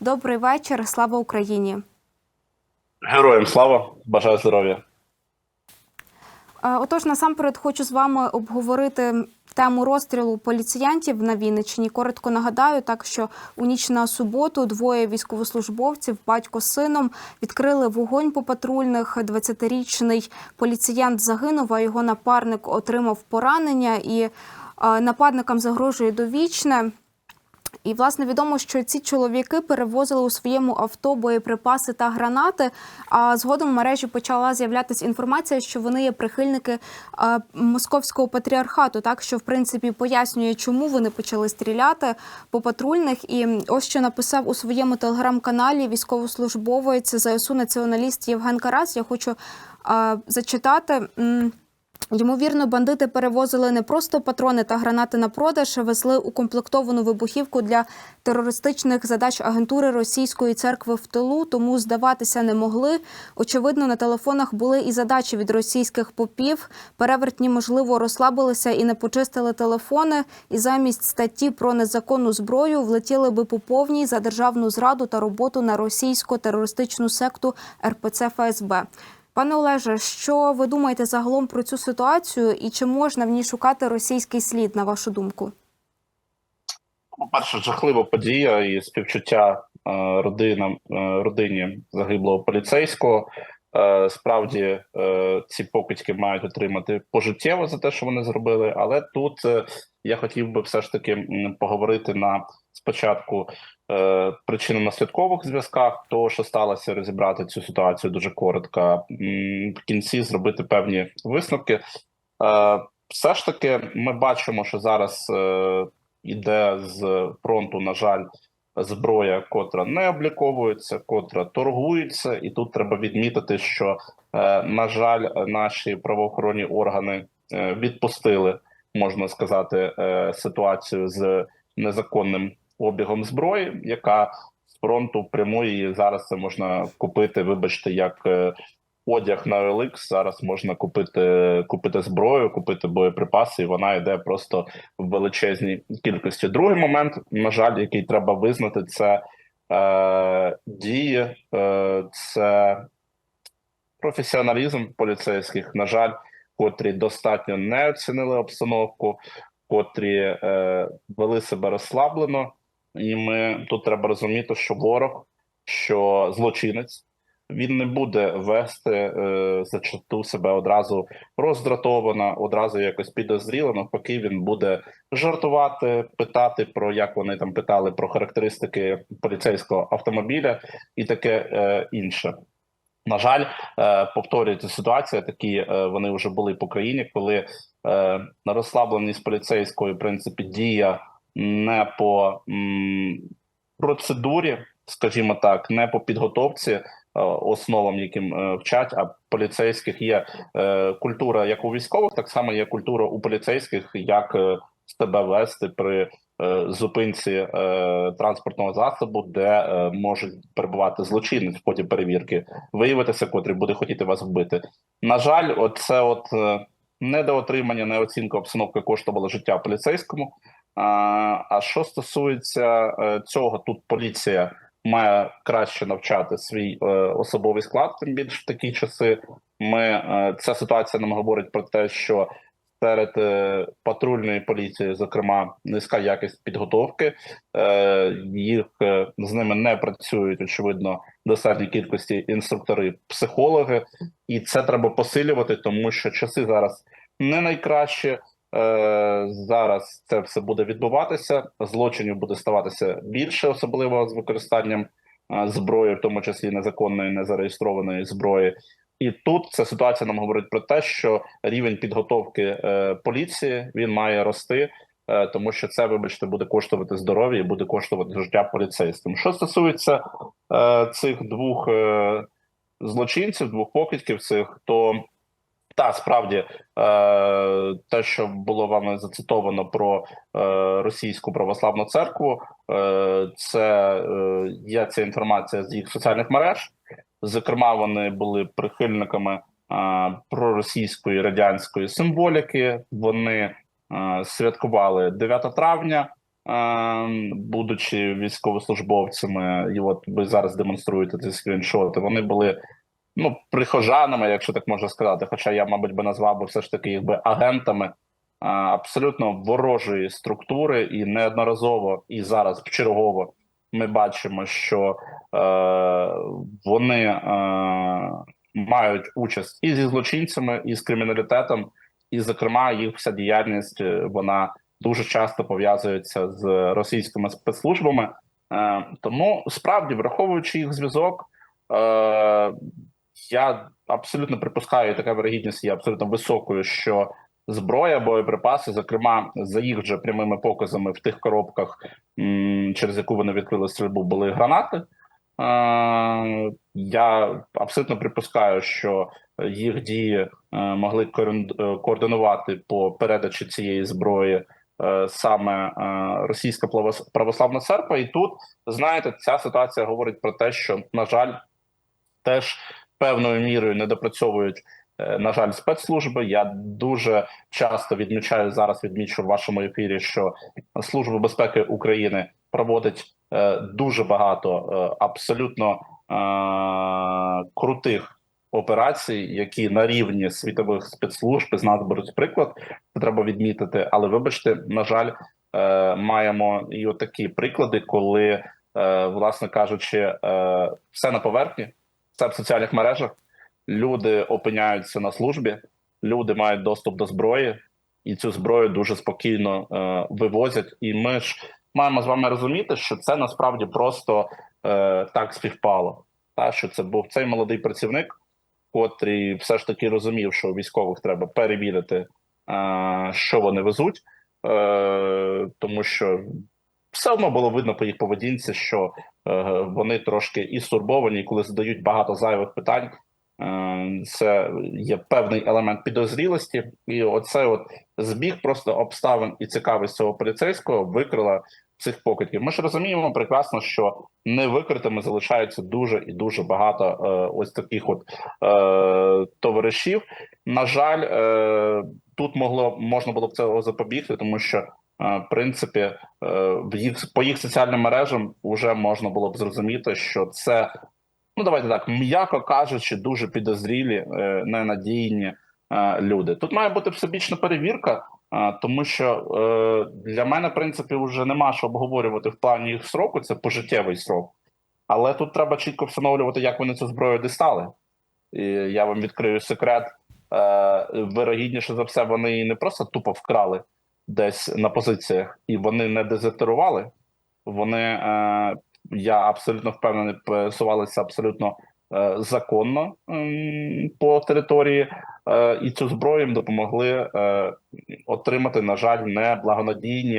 Добрий вечір. Слава Україні. Героям слава, бажаю здоров'я. Е, Отож, насамперед хочу з вами обговорити тему розстрілу поліціянтів на Вінниччині. Коротко нагадаю, так що у ніч на суботу двоє військовослужбовців, батько з сином, відкрили вогонь по патрульних. 20-річний поліціянт загинув, а його напарник отримав поранення, і е, нападникам загрожує довічне. І власне відомо, що ці чоловіки перевозили у своєму авто боєприпаси та гранати. А згодом в мережі почала з'являтися інформація, що вони є прихильники е, московського патріархату, так що в принципі пояснює, чому вони почали стріляти по патрульних. І ось що написав у своєму телеграм-каналі військовослужбовець ЗСУ націоналіст Євген Карас. Я хочу е, зачитати. Ймовірно, бандити перевозили не просто патрони та гранати на продаж, а везли укомплектовану вибухівку для терористичних задач агентури російської церкви в тилу, тому здаватися не могли. Очевидно, на телефонах були і задачі від російських попів. Перевертні, можливо, розслабилися і не почистили телефони. І замість статті про незаконну зброю влетіли би по повній за державну зраду та роботу на російську терористичну секту РПЦ ФСБ. Пане Олеже, що ви думаєте загалом про цю ситуацію і чи можна в ній шукати російський слід, на вашу думку? По-перше, жахлива подія і співчуття е, родинам е, родині загиблого поліцейського. Е, Справді ці покидьки мають отримати пожиттєво за те, що вони зробили. Але тут я хотів би все ж таки поговорити на спочатку е, причинно-наслідкових зв'язках, того, що сталося, розібрати цю ситуацію дуже коротко. В кінці зробити певні висновки. Е, Все ж таки, ми бачимо, що зараз е, іде з фронту, на жаль, зброя, котра не обліковується, котра торгується, і тут треба відмітити, що е, на жаль, наші правоохоронні органи е, відпустили, можна сказати, е, ситуацію з незаконним обігом зброї, яка з фронту прямує зараз це можна купити. Вибачте, як е, одяг на OLX, Зараз можна купити купити зброю, купити боєприпаси, і вона йде просто в величезній кількості. Другий момент, на жаль, який треба визнати, це е, дії, е, це професіоналізм поліцейських. На жаль, котрі достатньо не оцінили обстановку, котрі е, вели себе розслаблено, і ми тут треба розуміти, що ворог, що злочинець. Він не буде вести е, за черту себе одразу роздратовано, одразу якось підозріло. Навпаки, він буде жартувати, питати про як вони там питали про характеристики поліцейського автомобіля і таке е, інше. На жаль, е, повторюється ситуація. Такі е, вони вже були по країні, коли е, розслабленість поліцейської в принципі дія не по м, процедурі, скажімо так, не по підготовці е, основам, яким е, вчать, а поліцейських є е, культура як у військових, так само є культура у поліцейських, як себе вести при зупинці транспортного засобу, де е, можуть перебувати злочинець в ході перевірки, виявитися, котрий буде хотіти вас вбити. На жаль, оце от недоотримання, неоцінка обстановки коштувало життя поліцейському. А, що стосується е, цього, тут поліція має краще навчати свій е, особовий склад, тим більше в такі часи. Ми е, ця ситуація нам говорить про те, що серед патрульної поліції, зокрема, низька якість підготовки. Їх з ними не працюють очевидно достатній кількості інструктори, психологи, і це треба посилювати, тому що часи зараз не найкраще. Е, зараз це все буде відбуватися. Злочинів буде ставатися більше, особливо з використанням е, зброї, в тому числі незаконної, незареєстрованої зброї. І тут ця ситуація нам говорить про те, що рівень підготовки е, поліції він має рости, тому що це, вибачте, буде коштувати здоров'я і буде коштувати життя поліцейським. Що стосується цих двох злочинців, двох покидьків цих, то та справді е, те, що було вами зацитовано про е, російську православну церкву, е, це є ця інформація з їх соціальних мереж. Зокрема, вони були прихильниками проросійської радянської символіки. Вони святкували 9 травня. будучи військовослужбовцями, і от ви зараз демонструєте ці скріншоти, вони були ну, прихожанами, якщо так можна сказати. Хоча я, мабуть, би назвав би все ж таки якби агентами а, абсолютно ворожої структури, і неодноразово і зараз вчергово ми бачимо, що е, вони е, мають участь і зі злочинцями, і з криміналітетом, і, зокрема, їх вся діяльність е, вона дуже часто пов'язується з російськими спецслужбами. Е, тому справді, враховуючи їх зв'язок, е, я абсолютно припускаю, така вирогідність є абсолютно високою, що зброя, боєприпаси, зокрема, за їх же прямими показами в тих коробках, через яку вони відкрили стрільбу, були гранати. Е, я абсолютно припускаю, що їх дії е, могли е, координувати по передачі цієї зброї саме Російська православна церква. І тут знаєте, ця ситуація говорить про те, що на жаль, теж певною мірою не допрацьовують. е, На жаль, спецслужби. Я дуже часто відмічаю зараз. Відмічу в вашому ефірі, що Служба безпеки України проводить е, дуже багато е, абсолютно крутих операцій, які на рівні світових спецслужб з нас беруть приклад. Це треба відмітити. Але вибачте, на жаль, маємо і отакі приклади, коли, власне кажучи, все на поверхні, все в соціальних мережах. Люди опиняються на службі, люди мають доступ до зброї, і цю зброю дуже спокійно е, вивозять. І ми ж маємо з вами розуміти, що це насправді просто е, так співпало. Та що це був цей молодий працівник, котрий все ж таки розумів, що військових треба перевірити, е, що вони везуть, е, тому що все одно було видно по їх поведінці, що е, вони трошки і стурбовані, коли задають багато зайвих питань. Е, Це є певний елемент підозрілості, і оце от збіг просто обставин і цікавість цього поліцейського викрила цих покидьків. Ми ж розуміємо прекрасно, що невикритими залишаються дуже і дуже багато е, ось таких от е, товаришів. На жаль, е, тут могло можна було б цього запобігти, тому що в принципі е, в їх по їх соціальним мережам вже можна було б зрозуміти, що це ну давайте так, м'яко кажучи, дуже підозрілі, е, ненадійні е, люди. Тут має бути всебічна перевірка, тому що для мене, в принципі, вже нема що обговорювати в плані їх сроку. Це пожиттєвий срок. Але тут треба чітко встановлювати, як вони цю зброю дістали. І я вам відкрию секрет. Вирогідніше за все, вони не просто тупо вкрали десь на позиціях, і вони не дезертирували. Вони е, я абсолютно впевнений, пересувалися абсолютно е, законно м, по території, е, і цю зброю їм допомогли е, отримати, на жаль, неблагонадійні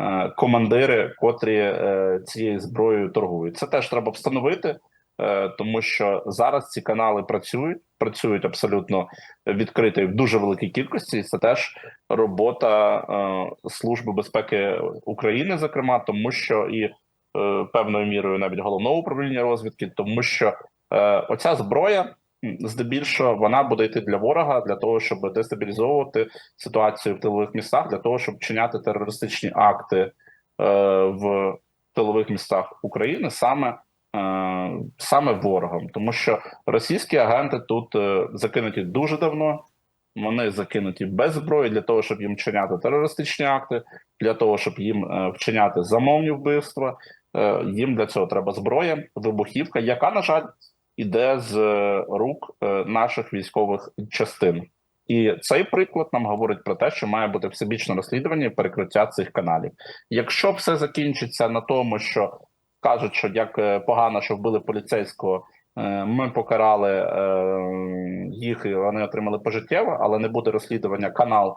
е, командири, котрі е, цією зброєю торгують. Це теж треба встановити, е, тому що зараз ці канали працюють, працюють абсолютно відкрито і в дуже великій кількості. Це теж робота е, Служби безпеки України, зокрема, тому що і е, певною мірою навіть головного управління розвідки, тому що е, оця зброя. Здебільшого вона буде йти для ворога для того, щоб дестабілізовувати ситуацію в тилових містах, для того, щоб вчиняти терористичні акти е, в тилових містах України саме, е, саме ворогом, тому що російські агенти тут е, закинуті дуже давно. Вони закинуті без зброї для того, щоб їм вчиняти терористичні акти, для того, щоб їм е, вчиняти замовні вбивства. Е, їм для цього треба зброя, вибухівка, яка, на жаль, іде з е, рук е, наших військових частин. І цей приклад нам говорить про те, що має бути всебічне розслідування і перекриття цих каналів. Якщо все закінчиться на тому, що кажуть, що як е, погано, що вбили поліцейського, е, ми покарали е, їх, і вони отримали пожиттєво, але не буде розслідування канал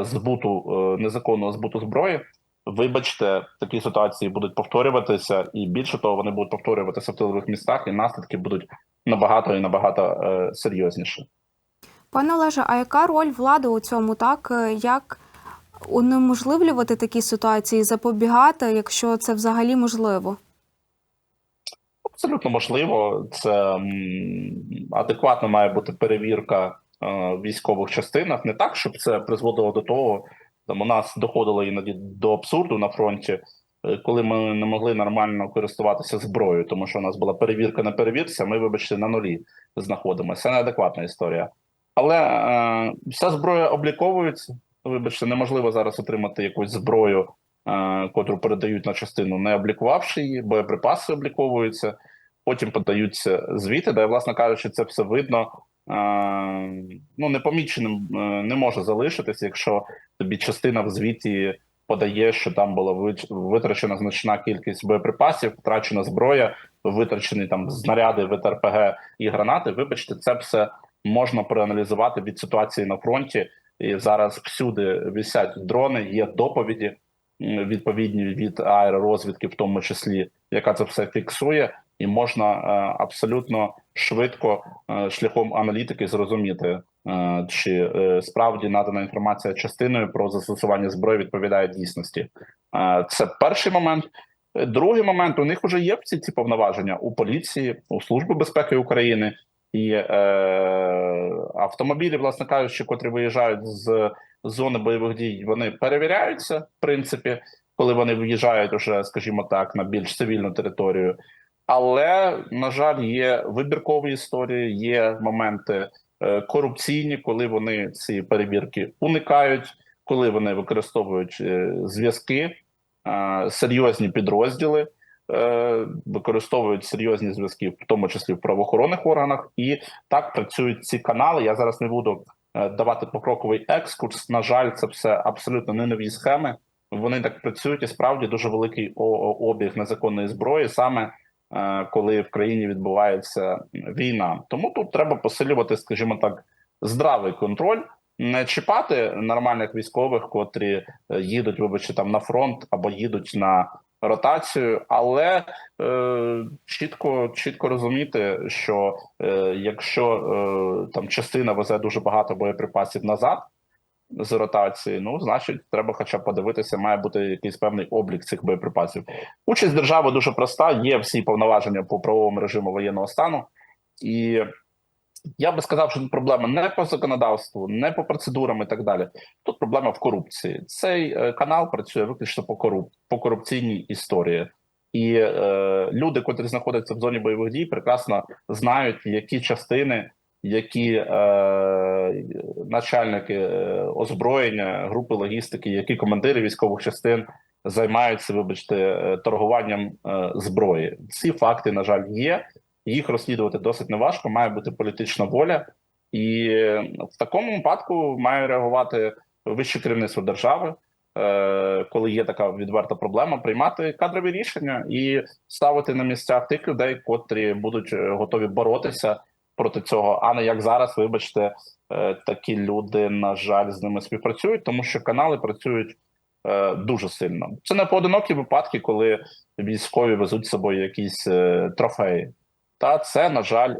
збуту незаконного збуту зброї. Вибачте, такі ситуації будуть повторюватися, і більше того, вони будуть повторюватися в тилових містах, і наслідки будуть набагато і набагато серйозніші. Пане Олеже, а яка роль влади у цьому? Так як унеможливлювати такі ситуації, запобігати, якщо це взагалі можливо? Абсолютно можливо, це адекватно має бути перевірка е, в військових частинах. Не так, щоб це призводило до того, Там у нас доходило іноді до абсурду на фронті, е, коли ми не могли нормально користуватися зброєю, тому що у нас була перевірка на перевірці, ми, вибачте, на нулі знаходимося. Це неадекватна історія. Але е, вся зброя обліковується. Вибачте, неможливо зараз отримати якусь зброю, е, котру передають на частину, не облікувавши її, боєприпаси обліковуються, потім подаються звіти, де, власне кажучи, це все видно. Е, ну, непоміченим е, не може залишитися, якщо тобі частина в звіті подає, що там була витрачена значна кількість боєприпасів, втрачена зброя, витрачені там знаряди, ВТРПГ і гранати. Вибачте, це все можна проаналізувати від ситуації на фронті. І зараз всюди висять дрони, є доповіді відповідні від аеророзвідки, в тому числі, яка це все фіксує, і можна е, абсолютно швидко е, шляхом аналітики зрозуміти, е, чи справді надана інформація частиною про застосування зброї відповідає дійсності. Це перший момент. Другий момент у них вже є всі ці повноваження у поліції, у Служби безпеки України і е, автомобілі, власне кажучи, котрі виїжджають з зони бойових дій, вони перевіряються, в принципі, коли вони виїжджають уже, скажімо так, на більш цивільну територію. Але на жаль, є вибіркові історії, є моменти е, корупційні, коли вони ці перевірки уникають, коли вони використовують е, зв'язки, е, серйозні підрозділи використовують серйозні зв'язки, в тому числі в правоохоронних органах, і так працюють ці канали. Я зараз не буду давати покроковий екскурс. На жаль, це все абсолютно не нові схеми. Вони так працюють і справді дуже великий обіг незаконної зброї, саме коли в країні відбувається війна. Тому тут треба посилювати, скажімо так, здравий контроль. Не чіпати нормальних військових, котрі е, їдуть, вибачте, там на фронт або їдуть на ротацію, але е, чітко чітко розуміти, що е, якщо е, там частина везе дуже багато боєприпасів назад з ротації, ну значить, треба, хоча б подивитися, має бути якийсь певний облік цих боєприпасів. Участь держави дуже проста. Є всі повноваження по правовому режиму воєнного стану, і я би сказав, що тут проблема не по законодавству, не по процедурам і так далі. Тут проблема в корупції. Цей е, канал працює виключно по коруп по корупційній історії, і е, люди, котрі знаходяться в зоні бойових дій, прекрасно знають, які частини, які е, начальники е, озброєння, групи логістики, які командири військових частин займаються, вибачте, е, торгуванням е, зброї. Ці факти, на жаль, є. Їх розслідувати досить неважко, має бути політична воля, і в такому випадку має реагувати вище керівництво держави, е, коли є така відверта проблема, приймати кадрові рішення і ставити на місцях тих людей, котрі будуть готові боротися проти цього. А не як зараз, вибачте, е, такі люди, на жаль, з ними співпрацюють, тому що канали працюють е, дуже сильно. Це не поодинокі випадки, коли військові везуть з собою якісь е, трофеї. Та це, на жаль,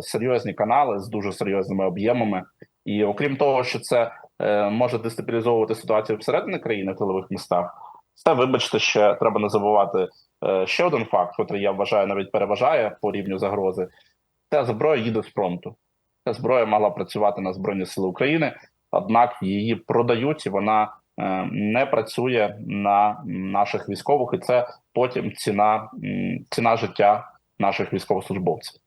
серйозні канали з дуже серйозними об'ємами. І окрім того, що це може дестабілізовувати ситуацію всередині країни в тилових містах, це, вибачте, ще треба не забувати ще один факт, який я вважаю навіть переважає по рівню загрози. Ця зброя їде з фронту. Ця зброя могла працювати на Збройні Сили України, однак її продають і вона е, не працює на наших військових, і це потім ціна, ціна життя наших військовослужбовців.